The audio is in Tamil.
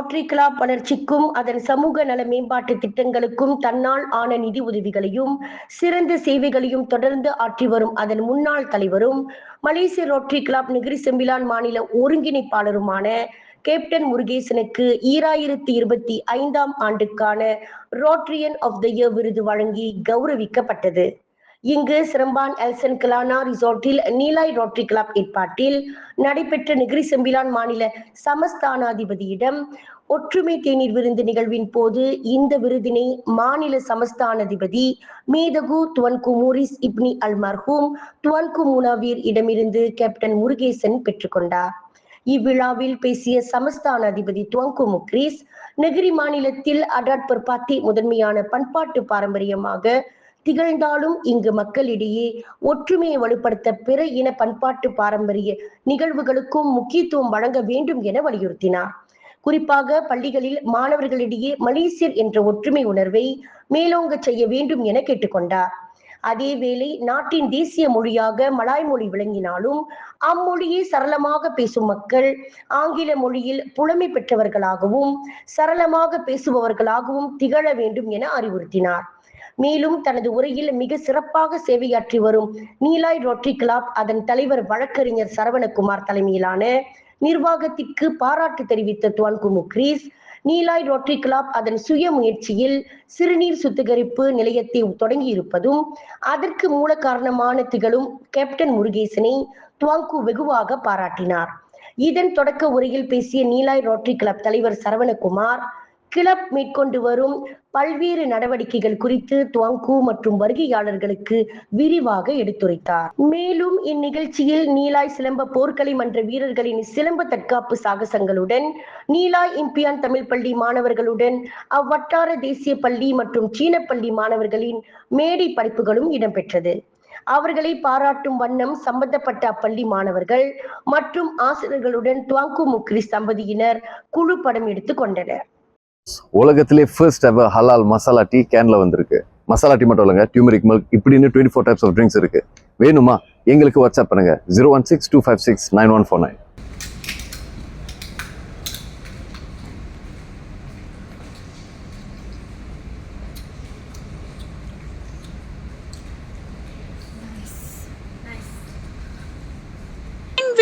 ரோட்டரி கிளப் வளர்ச்சிக்கும் அதன் சமூக நல மேம்பாட்டு திட்டங்களுக்கும் தன்னால் ஆன நிதி உதவிகளையும் சிறந்த சேவைகளையும் தொடர்ந்து ஆற்றி வரும் அதன் முன்னாள் தலைவரும் மலேசிய ரோட்டரி கிளப் நெகிரி செம்பிலான் மாநில ஒருங்கிணைப்பாளருமான கேப்டன் முருகேசனுக்கு ஈராயிரத்தி இருபத்தி ஐந்தாம் ஆண்டுக்கான ரோட்டரியன் ஆஃப் த இயர் விருது வழங்கி கௌரவிக்கப்பட்டது. இங்கு சிரம்பான் எல்சன் கிலானா ரிசார்ட்டில் நீலாய் ரோட்டரி கிளப் ஏற்பாட்டில் நடைபெற்ற நெகிரி செம்பிலான் மாநில சமஸ்தானாதிபதியிடம் ஒற்றுமை தேநீர் விருந்து நிகழ்வின் போது இந்த விருதினை மாநில சமஸ்தானாதிபதி மேதகு துவன்கு மூரிஸ் இப்னி அல் மர்ஹூம் துவன்கு முனாவீர் இடமிருந்து கேப்டன் முருகேசன் பெற்றுக்கொண்டார் இவ்விழாவில் பேசிய சமஸ்தான அதிபதி துவங்கு முக்ரீஸ் நெகிரி மாநிலத்தில் அடாட் பர்பாத்தி முதன்மையான பண்பாட்டு பாரம்பரியமாக திகழ்ந்தாலும் இங்கு மக்களிடையே ஒற்றுமையை வலுப்படுத்த பிற இன பண்பாட்டு பாரம்பரிய நிகழ்வுகளுக்கும் முக்கியத்துவம் வழங்க வேண்டும் என வலியுறுத்தினார். குறிப்பாக பள்ளிகளில் மாணவர்களிடையே மலேசியர் என்ற ஒற்றுமை உணர்வை மேலோங்க செய்ய வேண்டும் என கேட்டுக்கொண்டார். அதேவேளை நாட்டின் தேசிய மொழியாக மலாய் மொழி விளங்கினாலும் அம்மொழியை சரளமாக பேசும் மக்கள் ஆங்கில மொழியில் புலமை பெற்றவர்களாகவும் சரளமாக பேசுபவர்களாகவும் திகழ வேண்டும் என அறிவுறுத்தினார். மேலும் தனது உரையில் மிக சிறப்பாக சேவையாற்றி வரும் நீலாய் ரோட்டரி கிளப் அதன் தலைவர் வழக்கறிஞர் சரவணகுமார் தலைமையிலான நிர்வாகத்திற்கு பாராட்டு தெரிவித்த துவான்கு கிரீஸ் நீலாய் ரோட்டரி கிளப் அதன் சுய முயற்சியில் சிறுநீர் சுத்திகரிப்பு நிலையத்தை தொடங்கியிருப்பதும் அதற்கு மூல காரணமான திகழும் கேப்டன் முருகேசனை துவாங்கு வெகுவாக பாராட்டினார். இதன் தொடக்க உரையில் பேசிய நீலாய் ரோட்டரி கிளப் தலைவர் சரவணகுமார் கிளப் மேற்கொண்டு வரும் பல்வேறு நடவடிக்கைகள் குறித்து துவங்கு மற்றும் வருகையாளர்களுக்கு விரிவாக எடுத்துரைத்தார். மேலும் இந்நிகழ்ச்சியில் நீலாய் சிலம்ப போர்க்கலை மன்ற வீரர்களின் சிலம்ப தற்காப்பு சாகசங்களுடன் நீலாய் இம்பியான் தமிழ் பள்ளி மாணவர்களுடன் அவ்வட்டார தேசிய பள்ளி மற்றும் சீன பள்ளி மாணவர்களின் மேடை படிப்புகளும் இடம்பெற்றது. அவர்களை பாராட்டும் வண்ணம் சம்பந்தப்பட்ட அப்பள்ளி மாணவர்கள் மற்றும் ஆசிரியர்களுடன் துவாங்கு முக்ரி தம்பதியினர் குழு படம் எடுத்துக் கொண்டனர். உலகத்திலே ஃபர்ஸ்ட் எவர் ஹலால் மசாலா டீ கேன்ல வந்திருக்கு. மசாலா டீ மட்டும் இல்லைங்க டியூமரிக் மில்க் இப்படின்னு twenty four types of drinks இருக்கு. வேணுமா? எங்களுக்கு வாட்ஸ்அப் பண்ணுங்க. Zero one six two five six nine one four nine